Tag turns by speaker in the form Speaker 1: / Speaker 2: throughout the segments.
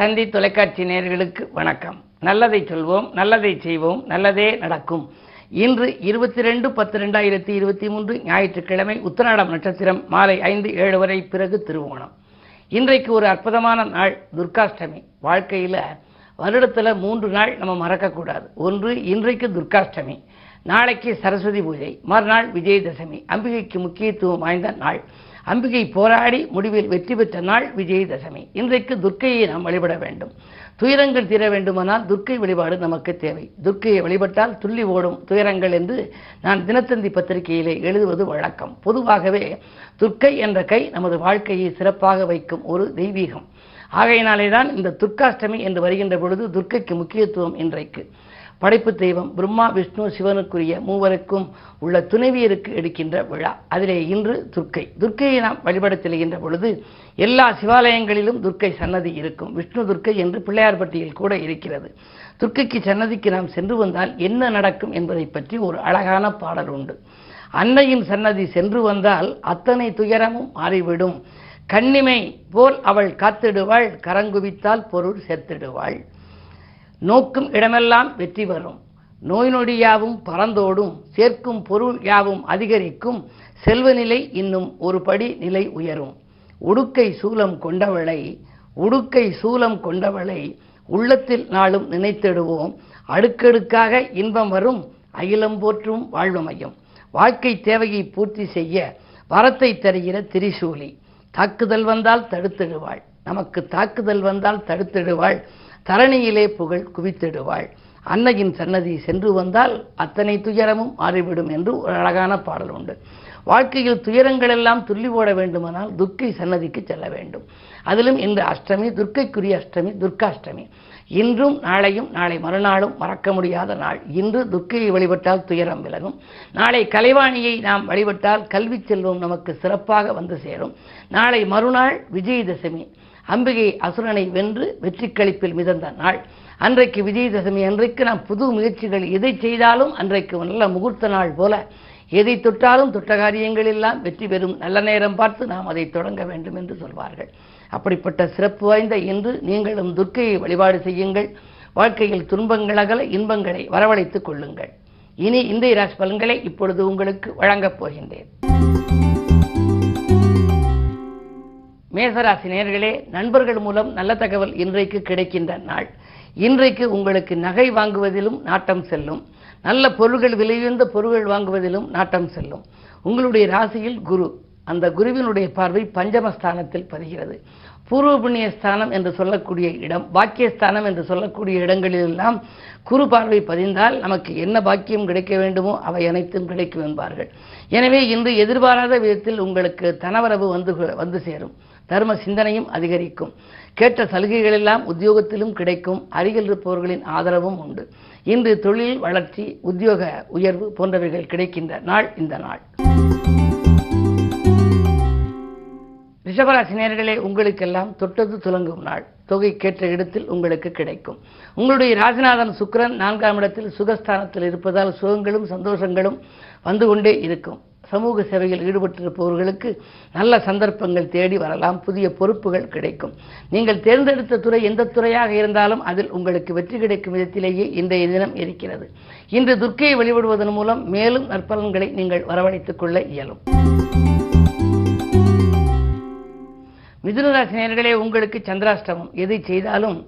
Speaker 1: தந்தி தொலைக்காட்சி நேர்களுக்கு வணக்கம். நல்லதை சொல்வோம் நல்லதை செய்வோம் நல்லதே நடக்கும். இன்று இருபத்தி ரெண்டு பத்து ரெண்டாயிரத்தி இருபத்தி மூன்று ஞாயிற்றுக்கிழமை உத்தராடம் நட்சத்திரம் மாலை ஐந்து ஏழு வரை பிறகு திருவோணம். இன்றைக்கு ஒரு அற்புதமான நாள் துர்காஷ்டமி. வாழ்க்கையில் வருடத்தில் மூன்று நாள் நம்ம மறக்கக்கூடாது. ஒன்று இன்றைக்கு துர்காஷ்டமி. நாளைக்கு சரஸ்வதி பூஜை மறுநாள் விஜயதசமி. அம்பிகைக்கு முக்கியத்துவம் வாய்ந்த நாள். அம்பிகை போராடி முடிவில் வெற்றி பெற்ற நாள் விஜயதசமி. இன்றைக்கு துர்க்கையை நாம் வழிபட வேண்டும். துயரங்கள் தீர வேண்டுமானால் துர்க்கை வழிபாடு நமக்கு தேவை. துர்க்கையை வழிபட்டால் துள்ளி ஓடும் துயரங்கள் என்று நான் தினத்தந்தி பத்திரிகையிலே எழுதுவது வழக்கம். பொதுவாகவே துர்க்கை என்ற கை நமது வாழ்க்கையை சிறப்பாக வைக்கும் ஒரு தெய்வீகம். ஆகையினாலே தான் இந்த துர்க்காஷ்டமி என்று வருகின்ற பொழுது துர்க்கைக்கு முக்கியத்துவம் இன்றைக்கு. படைப்பு தெய்வம் பிரம்மா விஷ்ணு சிவனுக்குரிய மூவருக்கும் உள்ள துணைவியருக்கு எடுக்கின்ற விழா. அதிலே இன்று துர்க்கை. துர்க்கையை நாம் வழிபட செல்கின்ற பொழுது எல்லா சிவாலயங்களிலும் துர்க்கை சன்னதி இருக்கும். விஷ்ணு துர்க்கை என்று பிள்ளையார்பட்டியில் கூட இருக்கிறது. துர்க்கைக்கு சன்னதிக்கு நாம் சென்று வந்தால் என்ன நடக்கும் என்பதை பற்றி ஒரு அழகான பாடல் உண்டு. அன்னையின் சன்னதி சென்று வந்தால் அத்தனை துயரமும் மாறிவிடும். கண்ணிமை போல் அவள் காத்திடுவாள் கரங்குவித்தால் பொருள் சேர்த்திடுவாள் நோக்கும் இடமெல்லாம் வெற்றி வரும் நோய் நொடியாவும் பறந்தோடும் சேர்க்கும் பொருள் யாவும் அதிகரிக்கும் செல்வநிலை இன்னும் ஒரு படி நிலை உயரும். உடுக்கை சூலம் கொண்டவளை உடுக்கை சூலம் கொண்டவளை உள்ளத்தில் நாளும் நினைத்திடுவோம். அடுக்கடுக்காக இன்பம் வரும் அகிலம் போற்றும் வாழ்வமையும் வாழ்க்கை தேவையை பூர்த்தி செய்ய வரத்தை தருகிற திரிசூலி. தாக்குதல் வந்தால் தடுத்திடுவாள். நமக்கு தாக்குதல் வந்தால் தடுத்திடுவாள். தரணியிலே புகழ் குவித்திடுவாள். அன்னையின் சன்னதி சென்று வந்தால் அத்தனை துயரமும் மாறிவிடும் என்று ஒரு அழகான பாடல் உண்டு. வாழ்க்கையில் துயரங்கள் எல்லாம் துள்ளி ஓட வேண்டுமானால் துர்க்கை சன்னதிக்கு செல்ல வேண்டும். அதிலும் இன்று அஷ்டமி துர்க்கைக்குரிய அஷ்டமி துர்க்காஷ்டமி. இன்றும் நாளையும் நாளை மறுநாளும் மறக்க முடியாத நாள். இன்று துர்க்கையை வழிபட்டால் துயரம் விலகும். நாளை கலைவாணியை நாம் வழிபட்டால் கல்வி செல்வம் நமக்கு சிறப்பாக வந்து சேரும். நாளை மறுநாள் விஜயதசமி. அம்பிகை அசுரனை வென்று வெற்றி கழிப்பில் மிதந்த நாள். அன்றைக்கு விஜயதசமி அன்றைக்கு நாம் புது முயற்சிகள் எதை செய்தாலும் அன்றைக்கு நல்ல முகூர்த்த நாள் போல. எதை தொட்டாலும் தொட்ட காரியங்கள் எல்லாம் வெற்றி பெறும் நல்ல நேரம் பார்த்து நாம் அதை தொடங்க வேண்டும் என்று சொல்வார்கள். அப்படிப்பட்ட சிறப்பு வாய்ந்த இன்று நீங்களும் துர்க்கையை வழிபாடு செய்யுங்கள். வாழ்க்கையில் துன்பங்கள் அகல இன்பங்களை வரவழைத்துக் கொள்ளுங்கள். இனி இந்த ராசி பலன்களை இப்பொழுது உங்களுக்கு வழங்கப் போகின்றேன். மேசராசி நேர்களே நண்பர்கள் மூலம் நல்ல தகவல் இன்றைக்கு கிடைக்கின்ற நாள். இன்றைக்கு உங்களுக்கு நகை வாங்குவதிலும் நாட்டம் செல்லும். நல்ல பொருள்கள் விலையுயர்ந்த பொருள்கள் வாங்குவதிலும் நாட்டம் செல்லும். உங்களுடைய ராசியில் குரு. அந்த குருவினுடைய பார்வை பஞ்சமஸ்தானத்தில் பதிகிறது. பூர்வ புண்ணிய ஸ்தானம் என்று சொல்லக்கூடிய இடம் பாக்கியஸ்தானம் என்று சொல்லக்கூடிய இடங்களிலெல்லாம் குரு பார்வை பதிந்தால் நமக்கு என்ன பாக்கியம் கிடைக்க வேண்டுமோ அவை அனைத்தும் கிடைக்கும் என்பார்கள். எனவே இன்று எதிர்பாராத விதத்தில் உங்களுக்கு தனவரவு வந்து வந்து சேரும். தர்ம சிந்தனையும் அதிகரிக்கும். கேட்ட சலுகைகள் எல்லாம் உத்தியோகத்திலும் கிடைக்கும். அருகில் இருப்பவர்களின் ஆதரவும் உண்டு. இன்று தொழில் வளர்ச்சி உத்தியோக உயர்வு போன்றவைகள் கிடைக்கின்ற நாள் இந்த நாள். ரிஷபராசி நேர்களே உங்களுக்கெல்லாம் தொட்டது துலங்கும் நாள். தொகை கேட்ட இடத்தில் உங்களுக்கு கிடைக்கும். உங்களுடைய ராசிநாதன் சுக்கரன் நான்காம் இடத்தில் சுகஸ்தானத்தில் இருப்பதால் சுகங்களும் சந்தோஷங்களும் வந்து கொண்டே இருக்கும். சமூக சேவையில் ஈடுபட்டிருப்பவர்களுக்கு நல்ல சந்தர்ப்பங்கள் தேடி வரலாம் புதிய பொறுப்புகள் கிடைக்கும். நீங்கள் தேர்ந்தெடுத்த துறை எந்த துறையாக இருந்தாலும் அதில் உங்களுக்கு வெற்றி கிடைக்கும் விதத்திலேயே இன்றைய தினம் இருக்கிறது. இன்று துர்க்கையை வழிபடுவதன் மூலம் மேலும் நற்பலன்களை நீங்கள் வரவழைத்துக் கொள்ள இயலும். மிதுனராசி நேர்களே உங்களுக்கு சந்திராஷ்டமம் எதை செய்தாலும்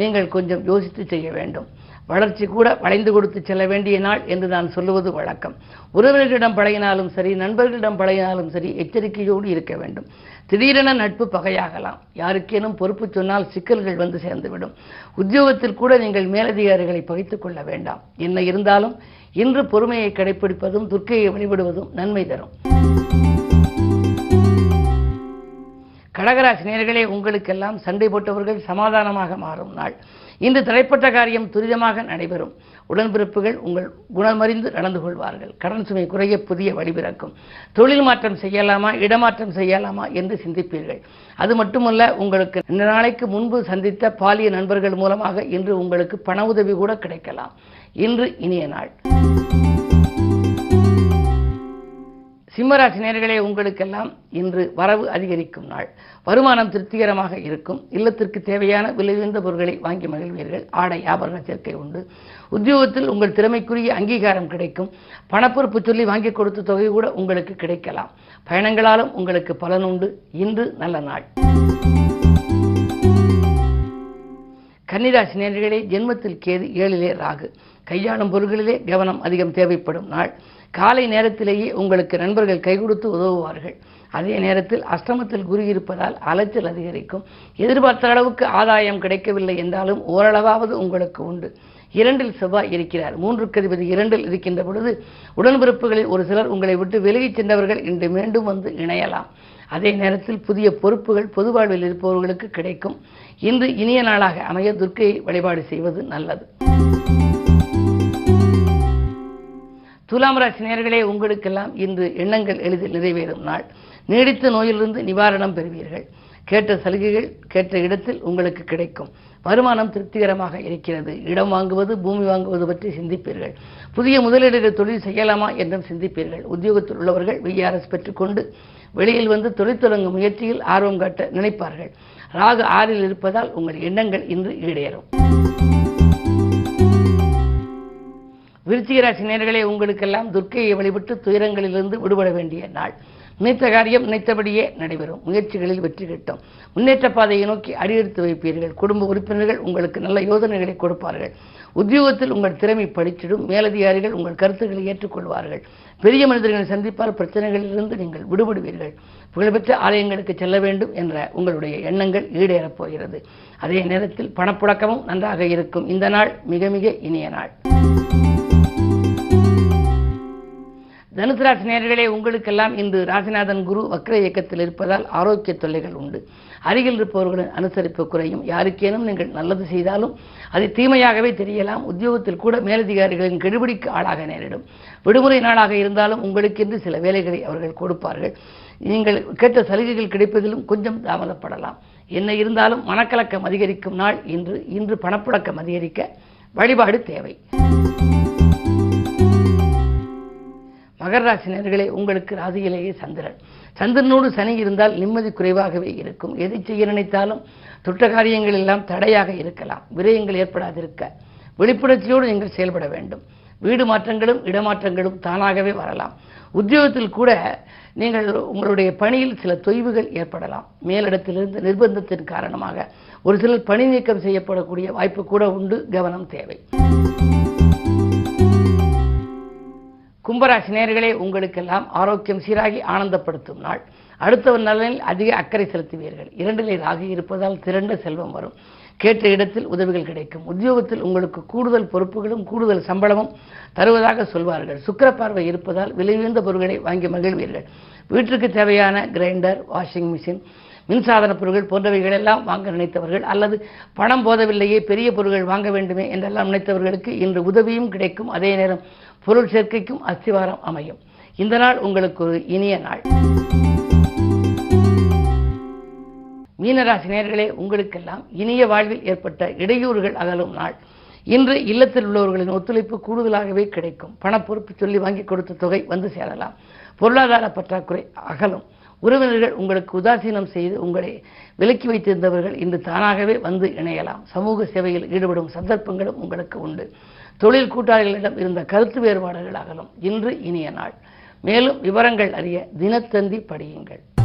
Speaker 1: நீங்கள் கொஞ்சம் யோசித்து செய்ய வேண்டும். வளர்ச்சி கூட வளைந்து கொடுத்து செல்ல வேண்டிய நாள் என்று நான் சொல்லுவது வழக்கம். உறவினர்களிடம் பழகினாலும் சரி நண்பர்களிடம் பழகினாலும் சரி எச்சரிக்கையோடு இருக்க வேண்டும். திடீரென நட்பு பகையாகலாம். யாருக்கேனும் பொறுப்பு சொன்னால் சிக்கல்கள் வந்து சேர்ந்துவிடும். உத்தியோகத்தில் கூட நீங்கள் மேலதிகாரிகளை பகைத்துக் கொள்ள வேண்டாம். என்ன இருந்தாலும் இன்று பொறுமையை கடைபிடிப்பதும் துர்க்கையை வழிபடுவதும் நன்மை தரும். கடகராசி நேர்களே உங்களுக்கெல்லாம் சண்டை போட்டவர்கள் சமாதானமாக மாறும் நாள். இன்று தடைப்பட்ட காரியம் துரிதமாக நடைபெறும். உடன்பிறப்புகள் உங்கள் குணமறிந்து நடந்து கொள்வார்கள். கடன் சுமை குறைய புதிய வழிபிறக்கும். தொழில் மாற்றம் செய்யலாமா இடமாற்றம் செய்யலாமா என்று சிந்திப்பீர்கள். அது மட்டுமல்ல உங்களுக்கு இந்த நாளைக்கு முன்பு சந்தித்த பாலிய நண்பர்கள் மூலமாக இன்று உங்களுக்கு பண உதவி கூட கிடைக்கலாம். இன்று இனிய நாள். சிம்மராசி நேர்களே உங்களுக்கெல்லாம் இன்று வரவு அதிகரிக்கும் நாள். வருமானம் திருப்திகரமாக இருக்கும். இல்லத்திற்கு தேவையான விலையுயர்ந்த பொருட்களை வாங்கி மகிழ்வீர்கள். ஆடை ஆபரண சேர்க்கை உண்டு. உத்தியோகத்தில் உங்கள் திறமைக்குரிய அங்கீகாரம் கிடைக்கும். பணப்பொறுப்பு சொல்லி வாங்கி கொடுத்த தொகை கூட உங்களுக்கு கிடைக்கலாம். பயணங்களாலும் உங்களுக்கு பலன் உண்டு. இன்று நல்ல நாள். கன்னிராசி நேர்களே ஜென்மத்தில் கேது ஏழிலே ராகு. கையாளும் பொருள்களிலே கவனம் அதிகம் தேவைப்படும் நாள். காலை நேரத்திலேயே உங்களுக்கு நண்பர்கள் கை கொடுத்து உதவுவார்கள். அதே நேரத்தில் அஷ்டமத்தில் குரு இருப்பதால் அலைச்சல் அதிகரிக்கும். எதிர்பார்த்த அளவுக்கு ஆதாயம் கிடைக்கவில்லை என்றாலும் ஓரளவாவது உங்களுக்கு உண்டு. இரண்டில் செவ்வாய் இருக்கிறார். மூன்று கதிபதி இரண்டில் இருக்கின்ற பொழுது உடன்பிறப்புகளில் ஒரு சிலர் உங்களை விட்டு விலகிச் சென்றவர்கள் இன்று மீண்டும் வந்து இணையலாம். அதே நேரத்தில் புதிய பொறுப்புகள் பொது வாழ்வில் இருப்பவர்களுக்கு கிடைக்கும். இன்று இனிய நாளாக அமைய துர்க்கையை வழிபாடு செய்வது நல்லது. துலாம் ராசி நேர்களே உங்களுக்கெல்லாம் இன்று எண்ணங்கள் எளிதில் நிறைவேறும் நாள். நீடித்த நோயிலிருந்து நிவாரணம் பெறுவீர்கள். கேட்ட சலுகைகள் கேட்ட இடத்தில் உங்களுக்கு கிடைக்கும். வருமானம் திருப்திகரமாக இருக்கிறது. இடம் வாங்குவது பூமி வாங்குவது பற்றி சிந்திப்பீர்கள். புதிய முதலீடுகள் தொழில் செய்யலாமா என்றும் சிந்திப்பீர்கள். உத்தியோகத்தில் உள்ளவர்கள் விஆர்எஸ் பெற்றுக்கொண்டு வெளியில் வந்து தொழில் தொடங்கும் முயற்சியில் ஆர்வம் காட்ட நினைப்பார்கள். ராகு ஆறில் இருப்பதால் உங்கள் எண்ணங்கள் இன்று ஈடேறும். விருச்சிகராசி நேர்களே உங்களுக்கெல்லாம் துர்க்கையை வழிபட்டு துயரங்களிலிருந்து விடுபட வேண்டிய நாள். நினைத்த காரியம் நினைத்தபடியே நடைபெறும். முயற்சிகளில் வெற்றி கிட்டும். முன்னேற்ற பாதையை நோக்கி அடியெடுத்து வைப்பீர்கள். குடும்ப உறுப்பினர்கள் உங்களுக்கு நல்ல யோசனைகளை கொடுப்பார்கள். உத்தியோகத்தில் உங்கள் திறமை படிச்சிடும். மேலதிகாரிகள் உங்கள் கருத்துக்களை ஏற்றுக்கொள்வார்கள். பெரிய மனிதர்களை சந்திப்பால் பிரச்சனைகளிலிருந்து நீங்கள் விடுபடுவீர்கள். புகழ்பெற்ற ஆலயங்களுக்கு செல்ல வேண்டும் என்ற உங்களுடைய எண்ணங்கள் ஈடேறப் போகிறது. அதே நேரத்தில் பணப்புழக்கமும் நன்றாக இருக்கும். இந்த நாள் மிக மிக இனிய நாள். தனுசு ராசி நேர்களே உங்களுக்கெல்லாம் இன்று ராசிநாதன் குரு வக்ர இயக்கத்தில் இருப்பதால் ஆரோக்கிய தொல்லைகள் உண்டு. அருகில் இருப்பவர்களின் அனுசரிப்பு குறையும். யாருக்கேனும் நீங்கள் நல்லது செய்தாலும் அது தீமையாகவே தெரியலாம். உத்தியோகத்தில் கூட மேலதிகாரிகளின் கெடுபிடிக்கு ஆளாக நேரிடும். விடுமுறை நாளாக இருந்தாலும் உங்களுக்கென்று சில வேலைகளை அவர்கள் கொடுப்பார்கள். நீங்கள் கேட்ட சலுகைகள் கிடைப்பதிலும் கொஞ்சம் தாமதப்படலாம். என்ன இருந்தாலும் மனக்கலக்கம் அதிகரிக்கும் நாள் இன்று. இன்று பணப்புழக்கம் அதிகரிக்க வழிபாடு தேவை. மகர ராசி நேர்களே உங்களுக்கு ராசியிலேயே சந்திரன். சந்திரனோடு சனி இருந்தால் நிம்மதி குறைவாகவே இருக்கும். எதை செய்ய நினைத்தாலும் தொட்ட காரியங்கள் எல்லாம் தடையாக இருக்கலாம். விரயங்கள் ஏற்படாதிருக்க. விழிப்புணர்ச்சியோடு நீங்கள் செயல்பட வேண்டும். வீடு மாற்றங்களும் இடமாற்றங்களும் தானாகவே வரலாம். உத்தியோகத்தில் கூட நீங்கள் உங்களுடைய பணியில் சில தொய்வுகள் ஏற்படலாம். மேலிடத்திலிருந்து நிர்பந்தத்தின் காரணமாக ஒரு சிலர் பணி நீக்கம் செய்யப்படக்கூடிய வாய்ப்பு கூட உண்டு. கவனம் தேவை. கும்பராசி நேர்களே உங்களுக்கெல்லாம் ஆரோக்கியம் சீராகி ஆனந்தப்படுத்தும் நாள். அடுத்தவர் நலனில் அதிக அக்கறை செலுத்துவீர்கள். இரண்டிலே ராகு இருப்பதால் திரண்ட செல்வம் வரும். கேட்ட இடத்தில் உதவிகள் கிடைக்கும். உத்தியோகத்தில் உங்களுக்கு கூடுதல் பொறுப்புகளும் கூடுதல் சம்பளமும் தருவதாக சொல்வார்கள். சுக்கிர பார்வை இருப்பதால் விலையுயர்ந்த பொருட்களை வாங்கி மகிழ்வீர்கள். வீட்டிற்கு தேவையான கிரைண்டர் வாஷிங் மிஷின் மின்சாதன பொருட்கள் போன்றவைகள் எல்லாம் வாங்க நினைத்தவர்கள் அல்லது பணம் போதவில்லையே பெரிய பொருட்கள் வாங்க வேண்டுமே என்றெல்லாம் நினைத்தவர்களுக்கு இன்று உதவியும் கிடைக்கும். அதே நேரம் பொருள் சேர்க்கைக்கும் அஸ்திவாரம் அமையும். இந்த நாள் உங்களுக்கு ஒரு இனிய நாள். மீனராசி நேர்களே உங்களுக்கெல்லாம் இனிய வாழ்வில் ஏற்பட்ட இடையூறுகள் அகலும் நாள். இன்று இல்லத்தில் உள்ளவர்களின் ஒத்துழைப்பு கூடுதலாகவே கிடைக்கும். பணப்பொறுப்பு சொல்லி வாங்கி கொடுத்த தொகை வந்து சேரலாம். பொருளாதார பற்றாக்குறை அகலும். உறவினர்கள் உங்களுக்கு உதாசீனம் செய்து உங்களை விலக்கி வைத்திருந்தவர்கள் இன்று தானாகவே வந்து இணையலாம். சமூக சேவையில் ஈடுபடும் சந்தர்ப்பங்களும் உங்களுக்கு உண்டு. தொழில் கூட்டாளிகளிடம் இருந்த கருத்து வேறுபாடுகள் அகலும். இன்று இனிய நாள். மேலும் விவரங்கள் அறிய தினத்தந்தி படியுங்கள்.